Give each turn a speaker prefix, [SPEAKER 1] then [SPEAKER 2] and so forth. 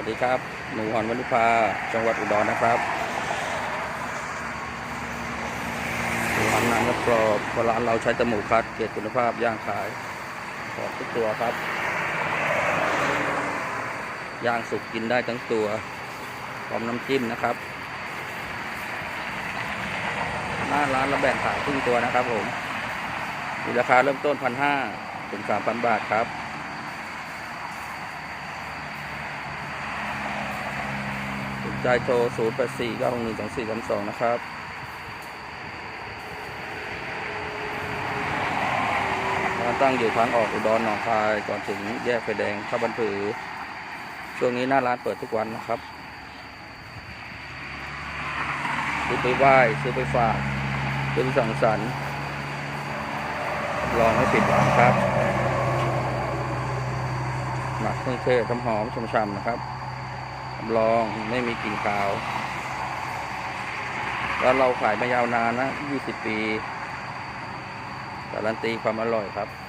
[SPEAKER 1] วัสดีครับ หนูหอนวันิพาจังหวัดอุดรนะครับหนูหอนนังกระกรอบเพราะร้านเราใช้จมูกคัดเกรดคุณภาพย่างขายของทุกตัวครับ ย่างสุกกินได้ทั้งตัวพร้อมน้ำจิ้มนะครับ หน้าร้านเราแบ่งขายครึ่งตัวนะครับผมมีราคาเริ่มต้นพันห้าถึงสามพันบาทครับ สนใจโทร 0 8 4 9 6 1 2 4 3 2 นะครับ ร้านตั้งอยู่ทางออกอุดรหนองคาย ก่อนถึงแยกไฟแดงข้าบันผือ ช่วงนี้หน้าร้านเปิดทุกวันนะครับซื้อไปไหว้ซื้อไปฝากซื้อไปสังสรรค์ลองไม่ผิดหวังครับ หมักเครื่องเทศน้ำหอมชมๆนะครับ รับรองไม่มีกลิ่นขาว แล้วเราขายมายาวนานนะ 20 ปี การันตีความอร่อยครับ